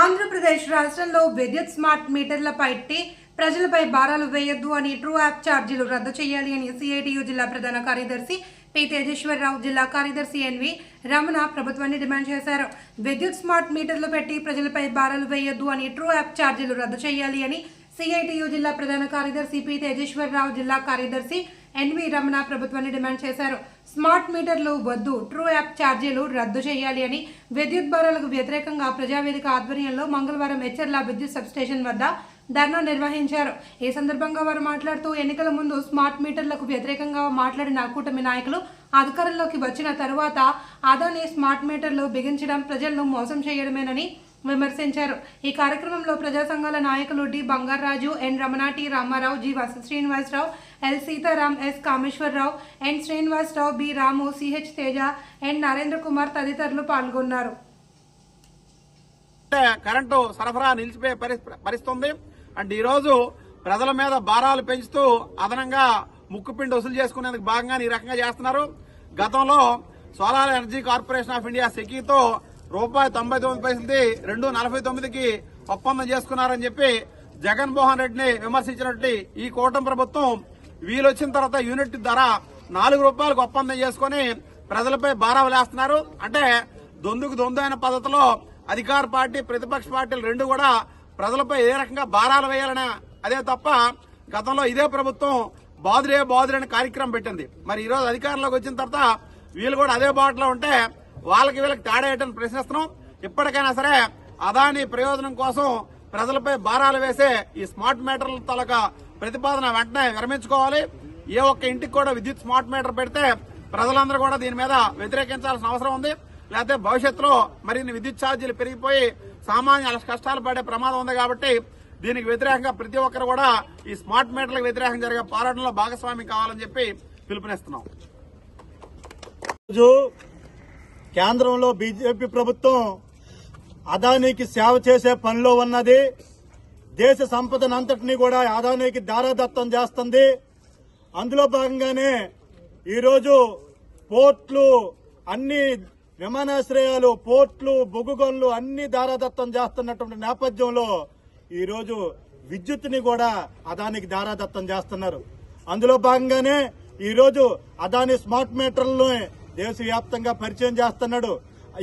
ఆంధ్రప్రదేశ్ రాష్ట్రంలో విద్యుత్ స్మార్ట్ మీటర్ల పెట్టి ప్రజలపై భారాలు వేయొద్దు అని ట్రూ యాప్ ఛార్జీలు రద్దు చేయాలి అని సిఐటియు జిల్లా ప్రధాన కార్యదర్శి పి తేజేశ్వరరావు జిల్లా కార్యదర్శి ఎన్వి రమణ ప్రభుత్వాన్ని డిమాండ్ చేశారు. విద్యుత్ స్మార్ట్ మీటర్లు పెట్టి ప్రజలపై భారాలు వేయొద్దు అని ట్రూ యాప్ ఛార్జీలు రద్దు చేయాలి అని సిఐటియు జిల్లా ప్రధాన కార్యదర్శి పి తేజేశ్వరరావు జిల్లా కార్యదర్శి ఎన్వి రమణ ప్రభుత్వాన్ని డిమాండ్ చేశారు. స్మార్ట్ మీటర్లు వద్దు ట్రూ యాప్ ఛార్జీలు రద్దు చేయాలి అని విద్యుత్ భారాలకు వ్యతిరేకంగా ప్రజావేదిక ఆధ్వర్యంలో మంగళవారం హెచ్చర్ల విద్యుత్ సబ్స్టేషన్ వద్ద ధర్నా నిర్వహించారు. ఈ సందర్భంగా వారు మాట్లాడుతూ ఎన్నికల ముందు స్మార్ట్ మీటర్లకు వ్యతిరేకంగా మాట్లాడిన కూటమి నాయకులు అధికారంలోకి వచ్చిన తరువాత అదాని స్మార్ట్ మీటర్లు బిగించడం ప్రజలను మోసం చేయడమేనని విమర్శించారు. ఈ కార్యక్రమంలో ప్రజా సంఘాల నాయకులు D. Bangaraju N. Ramana T Ramarao G. Vasa Srinivasarao L. Sitaram S. Kameswararao N. Srinivasarao B. Ramu CH Teja N. Narendra Kumar తదితరులు పాల్గొన్నారు. అంటే కరెంటు సరఫరా నిలిచిపోయే పరిస్థితి అండ్ ఈరోజు ప్రజల మీద భారాలు పెంచుతూ అదనంగా ముక్కుపిండి వసూలు చేసుకునేందుకు భాగంగా ఈ రకంగా చేస్తున్నారు. గతంలో solar energy corporation of India సెకీతో రూపాయి తొంభై తొమ్మిది పైసలది రెండు నలభై తొమ్మిదికి ఒప్పందం చేసుకున్నారని చెప్పి జగన్మోహన్ రెడ్డిని విమర్శించినట్టు ఈ కూటమి ప్రభుత్వం వీలు వచ్చిన తర్వాత యూనిట్ ధర నాలుగు రూపాయలకు ఒప్పందం చేసుకుని ప్రజలపై భారాలు వేస్తున్నారు. అంటే దొందుకు దొందు అయిన పద్ధతిలో అధికార పార్టీ ప్రతిపక్ష పార్టీలు రెండు కూడా ప్రజలపై ఏ రకంగా భారాలు వేయాలనే అదే తప్ప గతంలో ఇదే ప్రభుత్వం బాదురే బాదురే కార్యక్రమం పెట్టింది. మరి ఈరోజు అధికారంలోకి వచ్చిన తర్వాత వీళ్ళు కూడా అదే బాటలో ఉంటే వాళ్ళకి వీళ్ళకి తేడా ఏంటని ప్రశ్నిస్తున్నాం. ఇప్పటికైనా సరే అదాని ప్రయోజనం కోసం ప్రజలపై భారాలు వేసే ఈ స్మార్ట్ మీటర్ల తాలూకా ప్రతిపాదన వెంటనే విరమించుకోవాలి. ఏ ఒక్క ఇంటికి కూడా విద్యుత్ స్మార్ట్ మీటర్ పెడితే ప్రజలందరూ కూడా దీని మీద వ్యతిరేకించాల్సిన అవసరం ఉంది. లేకపోతే భవిష్యత్తులో మరిన్ని విద్యుత్ ఛార్జీలు పెరిగిపోయి సామాన్య కష్టాలు పడే ప్రమాదం ఉంది కాబట్టి దీనికి వ్యతిరేకంగా ప్రతి ఒక్కరు కూడా ఈ స్మార్ట్ మీటర్లకు వ్యతిరేకంగా జరిగే పోరాటంలో భాగస్వామి కావాలని చెప్పి పిలుపునిస్తున్నాం. రోజు కేంద్రంలో బీజేపీ ప్రభుత్వం అదానీకి సేవ చేసే పనిలో ఉన్నది. దేశ సంపదనంతటినీ కూడా అదానీకి దారాదత్తం చేస్తుంది. అందులో భాగంగానే ఈరోజు పోర్ట్లు అన్ని విమానాశ్రయాలు పోర్ట్లు బొగ్గుగొన్లు అన్ని దారాదత్తం చేస్తున్నటువంటి నేపథ్యంలో ఈరోజు విద్యుత్ని కూడా అదానికి దారాదత్తం చేస్తున్నారు. అందులో భాగంగానే ఈరోజు అదాని స్మార్ట్ మీటర్లను దేశవ్యాప్తంగా పరిచయం చేస్తున్నాడు.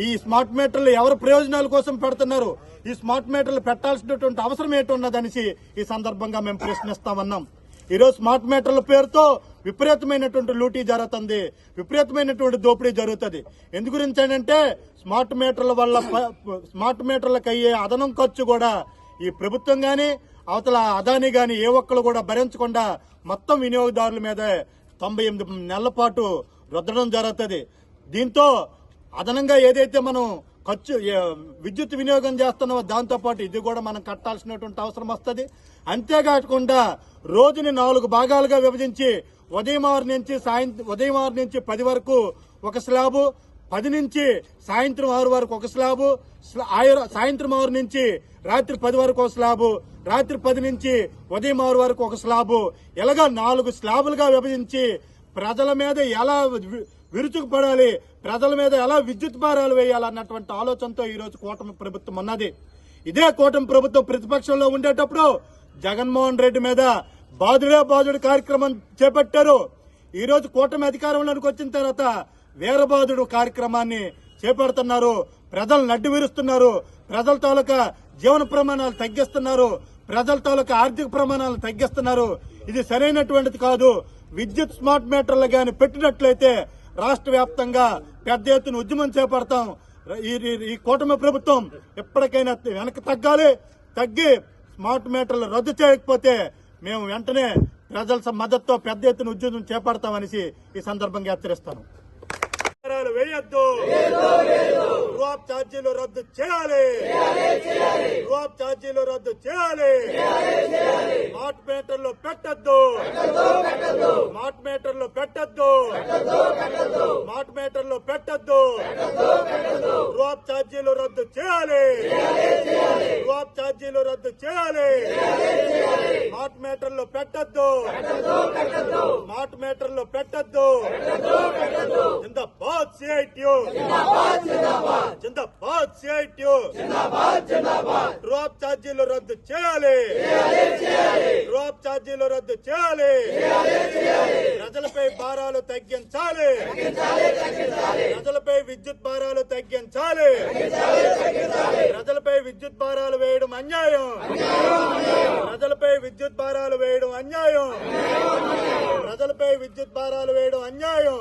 ఈ స్మార్ట్ మీటర్లు ఎవరు ప్రయోజనాల కోసం పెడుతున్నారు? ఈ స్మార్ట్ మీటర్లు పెట్టాల్సినటువంటి అవసరం ఏంటన్నదనేసి ఈ సందర్భంగా మేము ప్రశ్నిస్తామన్నాం. ఈరోజు స్మార్ట్ మీటర్ల పేరుతో విపరీతమైనటువంటి లూటీ జరుగుతుంది. విపరీతమైనటువంటి దోపిడీ జరుగుతుంది. ఎందు గురించి అంటే స్మార్ట్ మీటర్ల వల్ల స్మార్ట్ మీటర్లకు అయ్యే అదనం ఖర్చు కూడా ఈ ప్రభుత్వం కానీ అవతల అదాని కానీ ఏ ఒక్కరు కూడా భరించకుండా మొత్తం వినియోగదారుల మీదే తొంభై ఎనిమిది నెలల పాటు రుద్దడం జరుగుతుంది. దీంతో అదనంగా ఏదైతే మనం ఖర్చు విద్యుత్ వినియోగం చేస్తున్నామో దాంతోపాటు ఇది కూడా మనం కట్టాల్సినటువంటి అవసరం వస్తుంది. అంతేకాకుండా రోజుని నాలుగు భాగాలుగా విభజించి ఉదయం ఆరు నుంచి సాయంత్రం ఉదయం ఆరు నుంచి పది వరకు ఒక స్లాబు పది నుంచి సాయంత్రం ఆరు వరకు ఒక స్లాబు సాయంత్రం ఆరు నుంచి రాత్రి పది వరకు ఒక స్లాబు రాత్రి పది నుంచి ఉదయం ఆరు వరకు ఒక స్లాబు. ఇలాగా నాలుగు స్లాబులుగా విభజించి ప్రజల మీద ఎలా విరుచుకుపడాలి ప్రజల మీద ఎలా విద్యుత్ భారాలు వేయాలన్నటువంటి ఆలోచనతో ఈరోజు కూటమి ప్రభుత్వం ఉన్నది. ఇదే కూటమి ప్రభుత్వం ప్రతిపక్షంలో ఉండేటప్పుడు జగన్మోహన్ రెడ్డి మీద బాధుడే బాధుడు కార్యక్రమం చేపట్టారు. ఈరోజు కూటమి అధికారంలోకి వచ్చిన తర్వాత వీరబాదుడు కార్యక్రమాన్ని చేపడుతున్నారు. ప్రజలు నడ్డు విరుస్తున్నారు. ప్రజల తాలూకా జీవన ప్రమాణాలు తగ్గిస్తున్నారు. ప్రజల తాలూకా ఆర్థిక ప్రమాణాలు తగ్గిస్తున్నారు. ఇది సరైనటువంటిది కాదు. విద్యుత్ స్మార్ట్ మీటర్లు గాని పెట్టినట్లయితే రాష్ట్ర వ్యాప్తంగా పెద్ద ఎత్తున ఉద్యమం చేపడతాం. ఈ- ఈ- కూటమి ప్రభుత్వం ఎప్పటికైనా వెనక్కి తగ్గాలి. తగ్గి స్మార్ట్ మీటర్లు రద్దు చేయకపోతే మేము వెంటనే ప్రజల స- మద్దతుతో పెద్ద ఎత్తున ఉద్యమం చేపడతామనేసి ఈ సందర్భంగా హెచ్చరిస్తాను. ఛార్జీలు వేయొద్దు. రూఆబ్ ఛార్జీలు రద్దు చేయాలి. రూఆబ్ ఛార్జీలు రద్దు చేయాలి. స్మార్ట్ మీటర్లు పెట్టద్దు. స్మార్ట్ మీటర్లు పెట్టద్దు స్మార్ట్ మీటర్లు పెట్టద్దు రూఆబ్ ఛార్జీలు రద్దు చేయాలి. రూఆబ్ మీటర్లు పెట్టద్దు. స్మార్ట్ మీటర్లు పెట్టద్దు. జిందాబాద్ సిఐటియు జిందాబాద్ సిఐటియు డ్రాప్ ఛార్జీలు రద్దు చేయాలి. డ్రాప్ ఛార్జీలు రద్దు చేయాలి. ప్రజలపై భారాలు తగ్గించాలి. ప్రజలపై విద్యుత్ భారాలు తగ్గించాలి. ప్రజలపై విద్యుత్ భారాలు వేయడం అన్యాయం. ప్రజలపై విద్యుత్ భారాలు వేయడం అన్యాయం. ప్రజలపై విద్యుత్ భారాలు వేయడం అన్యాయం.